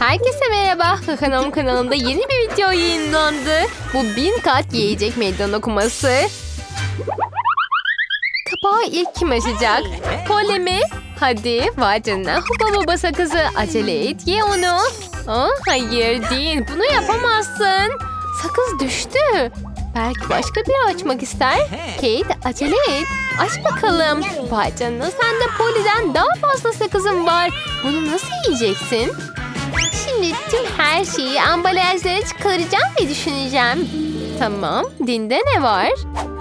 Herkese merhaba. Kanalım kanalımda yeni bir video yayınlandı. Bu bin kat yiyecek meydan okuması. Kapağı ilk kim açacak? Pole mi? Hadi vay canına. Huba baba sakızı. Acele et ye onu. Aa, hayır değil. Bunu yapamazsın. Sakız düştü. Belki başka biri açmak ister. Kate acele et. Aç bakalım. Vay canına sende Poli'den daha fazla sakızın var. Bunu nasıl yiyeceksin? Şimdi tüm her şeyi ambalajlara çıkaracağım ve düşüneceğim. Tamam. Dinde ne var?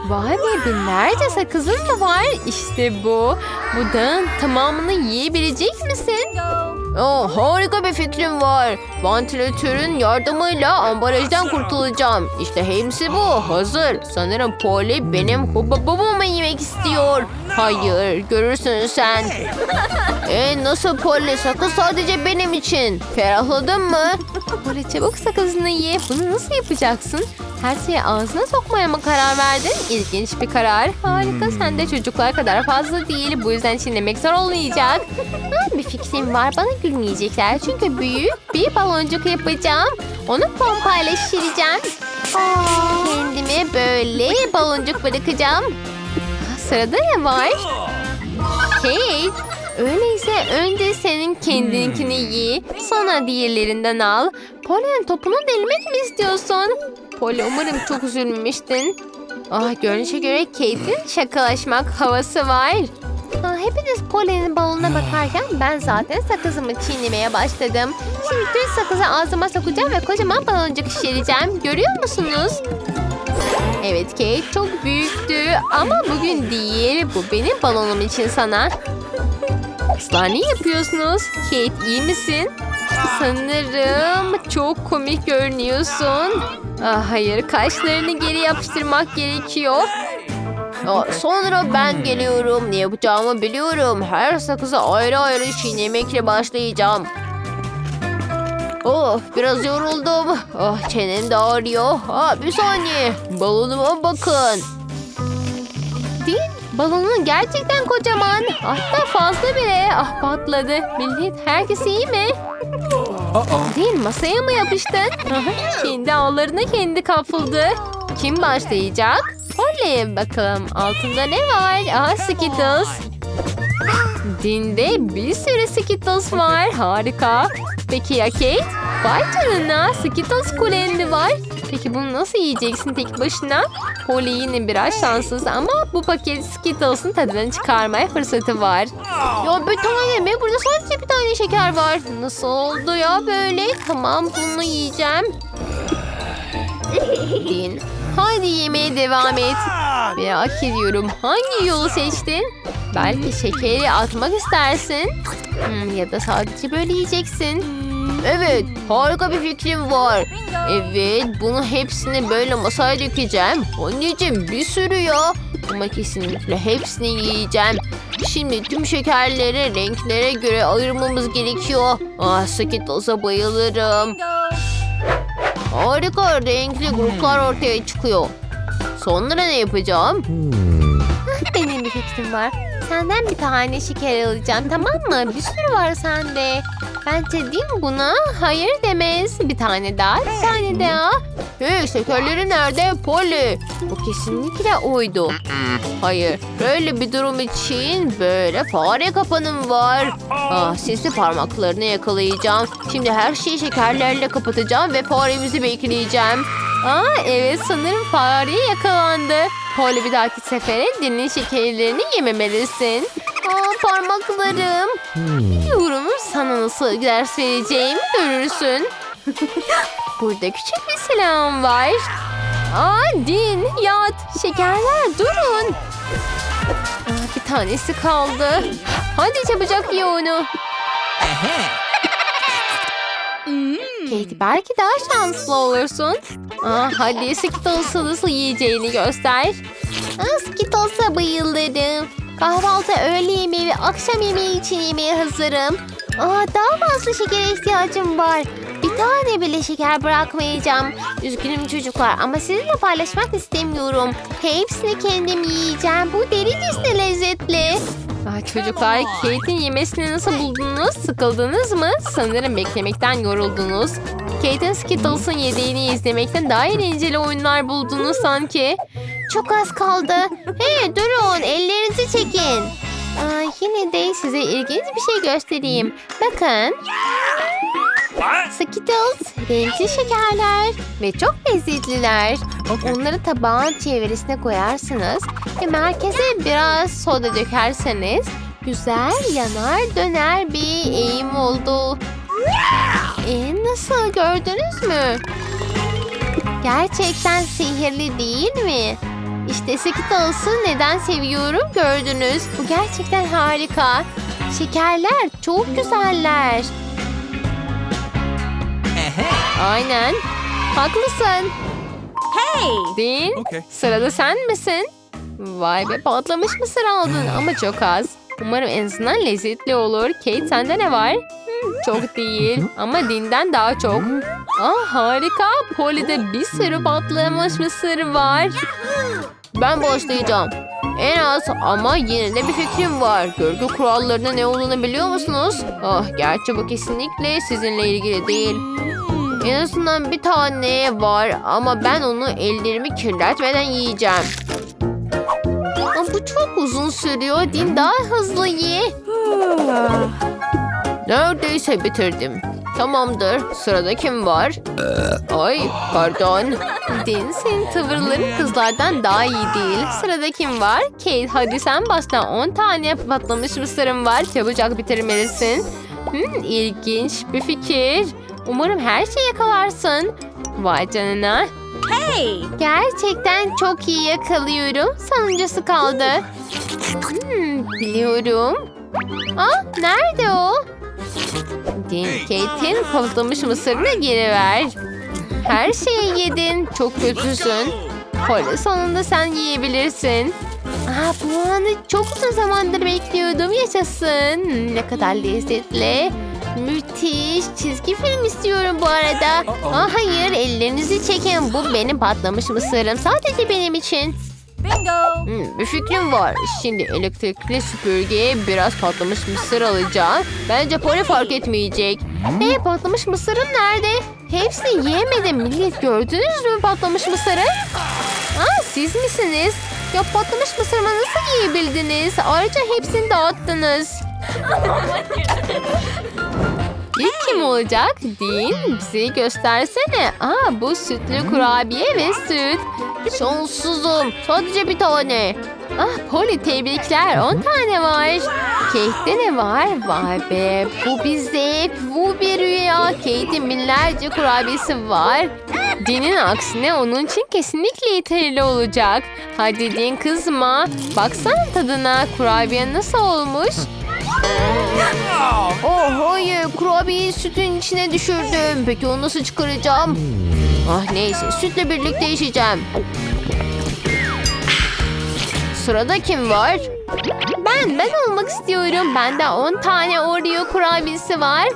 Vay be binlerce sakızın mı var? İşte bu. Bu dağın tamamını yiyebilecek misin? Oh, harika bir fikrim var. Vantilatörün yardımıyla ambalajdan kurtulacağım. İşte hepsi bu. Hazır. Sanırım Polly benim huba babamı yemek istiyor. Hayır, görürsün sen. E nasıl Polly? Sakız sadece benim için. Ferahladın mı? Polly çabuk sakızını ye. Bunu nasıl yapacaksın? Her şeyi ağzına sokmaya mı karar verdin? İlginç bir karar. Harika. Sen de çocuklar kadar fazla değil. Bu yüzden çiğnemek zor olmayacak. Ha, bir fikrim var. Bana gülmeyecekler. Çünkü büyük bir baloncuk yapacağım. Onu pompayla şişireceğim. Kendime böyle baloncuk bırakacağım. Sırada ne var? Kate, öyleyse önce senin kendininkini yiy, sonra diğerlerinden al. Polly'nin topunu delmek mi istiyorsun? Polly umarım çok üzülmemiştin. Ah görünüşe göre Kate'in şakalaşmak havası var. Ah, hepiniz Polly'nin balonuna bakarken ben zaten sakızımı çiğnemeye başladım. Şimdi tüm sakızı ağzıma sokacağım ve kocaman baloncuk şişireceğim. Görüyor musunuz? Evet Kate çok büyüktü ama bugün değil. Bu benim balonum için sana. Kızlar ne yapıyorsunuz? Kate iyi misin? Sanırım çok komik görünüyorsun. Ah, hayır kaşlarını geri yapıştırmak gerekiyor. Sonra ben geliyorum. Ne yapacağımı biliyorum. Her sakızı ayrı ayrı çiğnemekle başlayacağım. Oh biraz yoruldum. Ah çenem de ağrıyor. Ah bir saniye. Balonuma bakın. Değil. Balonun gerçekten kocaman. Hatta fazla bile. Ah patladı. Millet herkes iyi mi? Değil masaya mı yapıştın? Kendi ağlarına kendi kapıldı. Kim başlayacak? Oley bakalım altında ne var? Aha Skittles. Dinde bir sürü Skittles var. Harika. Peki ya Kate? Vay canına Skittles kulendi var. Peki bunu nasıl yiyeceksin tek başına? Polly yine biraz şanssız ama bu paket Skittles'ın tadını çıkarmaya fırsatı var. Ya bir tane mi? Burada sadece bir tane şeker var. Nasıl oldu ya böyle? Tamam bunu yiyeceğim. Din. Hadi yemeye devam et. Merak ediyorum hangi yolu seçtin? Belki şekeri atmak istersin. Hmm, ya da sadece böyle yiyeceksin. Evet harika bir fikrim var. Evet bunu hepsini böyle masaya dökeceğim. Anneciğim bir sürü ya. Ama kesinlikle hepsini yiyeceğim. Şimdi tüm şekerleri renklere göre ayırmamız gerekiyor. Ah Skittles'a bayılırım. Harika renkli gruplar ortaya çıkıyor. Sonra ne yapacağım? Benim bir fikrim var. Senden bir tane şeker alacağım tamam mı? Bir sürü var sende. Bence değil mi buna? Hayır demez. Bir tane daha, bir tane daha. Hey şekerleri nerede Polly? Bu kesinlikle oydu. Hayır, böyle bir durum için böyle fare kapanım var. Ah, sesli parmaklarını yakalayacağım. Şimdi her şeyi şekerlerle kapatacağım ve faremizi bekleyeceğim. Aa evet sanırım fare yakalandı. Polly bir dahaki sefere dinin şekerlerini yememelisin. Aa parmaklarım. Biliyorum sana nasıl ders vereceğimi görürsün. Burada küçük bir selam var. Aa din yat şekerler durun. Aa, bir tanesi kaldı. Hadi çabucak ye onu. Kate belki daha şanslı olursun. Aa, hadi Skittles'ı nasıl yiyeceğini göster. Aa, Skittles'a bayılırım. Kahvaltı, öğle yemeği ve akşam yemeği için yemeğe hazırım. Aa, daha fazla şekere ihtiyacım var. Bir tane bile şeker bırakmayacağım. Üzgünüm çocuklar ama sizinle paylaşmak istemiyorum. Hepsini kendim yiyeceğim. Bu delicesine lezzetli. Ah, çocuklar Kate'in yemesini nasıl buldunuz? Sıkıldınız mı? Sanırım beklemekten yoruldunuz. Kate'in Skittles'ın yediğini izlemekten daha eğlenceli oyunlar buldunuz sanki. Çok az kaldı. Hey durun ellerinizi çekin. Aa, yine de size ilginç bir şey göstereyim. Bakın. Skittles renkli şekerler ve çok lezzetliler. Onları tabağın çevresine koyarsınız ve merkeze biraz soda dökerseniz güzel yanar döner bir eğim oldu. E, nasıl gördünüz mü? Gerçekten sihirli değil mi? İşte Skittles'ı neden seviyorum gördünüz. Bu gerçekten harika. Şekerler çok güzeller. Aynen. Haklısın. Hey! Dean, Okay. sırada sen misin? Vay be patlamış mısır aldın ama çok az. Umarım en azından lezzetli olur. Kate sende ne var? Hmm, çok değil ama Dean'den daha çok. Aa, harika. Polly'de bir sürü patlamış mısır var. Ben başlayacağım. En az ama yine de bir fikrim var. Görgü kurallarının ne olduğunu biliyor musunuz? Ah, gerçi bu kesinlikle sizinle ilgili değil. En azından bir tane var ama ben onu ellerimi kirletmeden yiyeceğim. Ama bu çok uzun sürüyor. Din daha hızlı ye. Neredeyse bitirdim. Tamamdır. Sırada kim var? Ay pardon. Din senin tavırların kızlardan daha iyi değil. Sırada kim var? Kate hadi sen başla. 10 tane patlamış mısırım var. Çabucak bitirmelisin. Hmm, ilginç bir fikir. Umarım her şeyi yakalarsın. Vay canına. Hey! Gerçekten çok iyi yakalıyorum. Sonuncusu kaldı. Hmm, biliyorum. Aa, nerede o? Din Kate'in patlamış mısırını geri ver. Her şeyi yedin. Çok kötüsün. Polly sonunda sen yiyebilirsin. Aa, bu anı çok uzun zamandır bekliyordum. Yaşasın. Ne kadar lezzetli. Müthiş. Çizgi film istiyorum bu arada. Aa, hayır ellerinizi çekin. Bu benim patlamış mısırım. Sadece benim için. Bingo! Hmm, bir fikrim var. Şimdi elektrikli süpürgeye biraz patlamış mısır alacağım. Bence Polly fark etmeyecek. Hey patlamış mısırım nerede? Hepsini yemedim millet. Gördünüz mü patlamış mısırı? Aa, siz misiniz? Ya patlamış mısırımı nasıl yiyebildiniz? Ayrıca hepsini dağıttınız. İlk kim olacak? Dean bize göstersene. Aa bu sütlü kurabiye ve süt. Şanssızım. Sadece bir tane. Ah Polly tebrikler. 10 tane var. Kate'de ne var? Vay be. Bu bir zevk. Bu bir rüya. Kate'in binlerce kurabiyesi var. Dean'in aksine onun için kesinlikle yeterli olacak. Hadi Dean kızma. Baksana tadına. Kurabiye nasıl olmuş? Oh hayır kurabiyeyi sütün içine düşürdüm. Peki onu nasıl çıkaracağım? Ah neyse sütle birlikte içeceğim. Sırada kim var? Ben, ben olmak istiyorum. Bende 10 tane Oreo kurabiyesi var.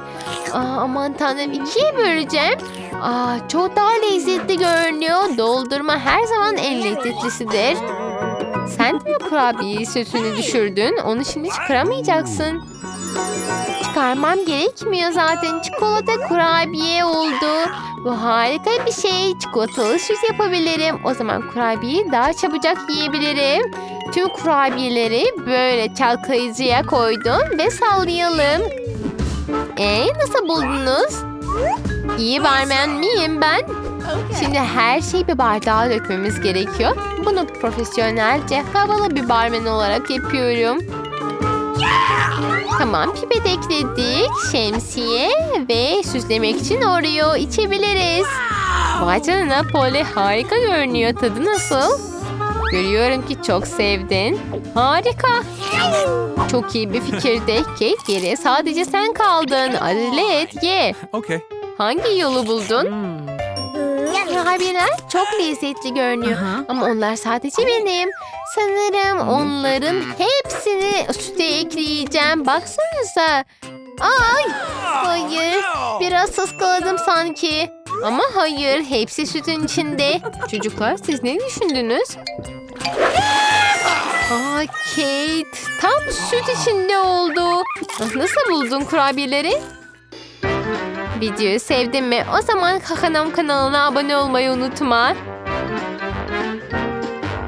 Aa, aman tanrım ikiye böleceğim. Aa, çok daha lezzetli görünüyor. Doldurma her zaman en lezzetlisidir. Sen de mi kurabiyeyi sütünü düşürdün? Onu şimdi çıkaramayacaksın. Çıkarmam gerekmiyor zaten. Çikolata kurabiye oldu. Bu harika bir şey. Çikolatalı süs yapabilirim. O zaman kurabiyeyi daha çabucak yiyebilirim. Tüm kurabiyeleri böyle çalkalayıcıya koydum ve sallayalım. E nasıl buldunuz? İyi barmen miyim ben? Şimdi her şeyi bir bardağa dökmemiz gerekiyor. Bunu profesyonelce havalı bir barmen olarak yapıyorum. Tamam pipet ekledik. Şemsiye ve süslemek için Oreo içebiliriz. Vay canına Polly harika görünüyor. Tadı nasıl? Görüyorum ki çok sevdin. Harika. Çok iyi bir fikirdi. Kate geriye sadece sen kaldın. Acele et ye. Okay. Hangi yolu buldun? Kurabiyeler çok lezzetli görünüyor. Ama onlar sadece benim. Sanırım onların hepsini süte ekleyeceğim. Baksanıza. Ay, hayır. Biraz ıskaladım sanki. Ama hayır, hepsi sütün içinde. Çocuklar siz ne düşündünüz? Aa, Kate tam süt içinde oldu. Nasıl buldun kurabiyeleri? Videoyu sevdin mi? O zaman Kakanam kanalına abone olmayı unutma.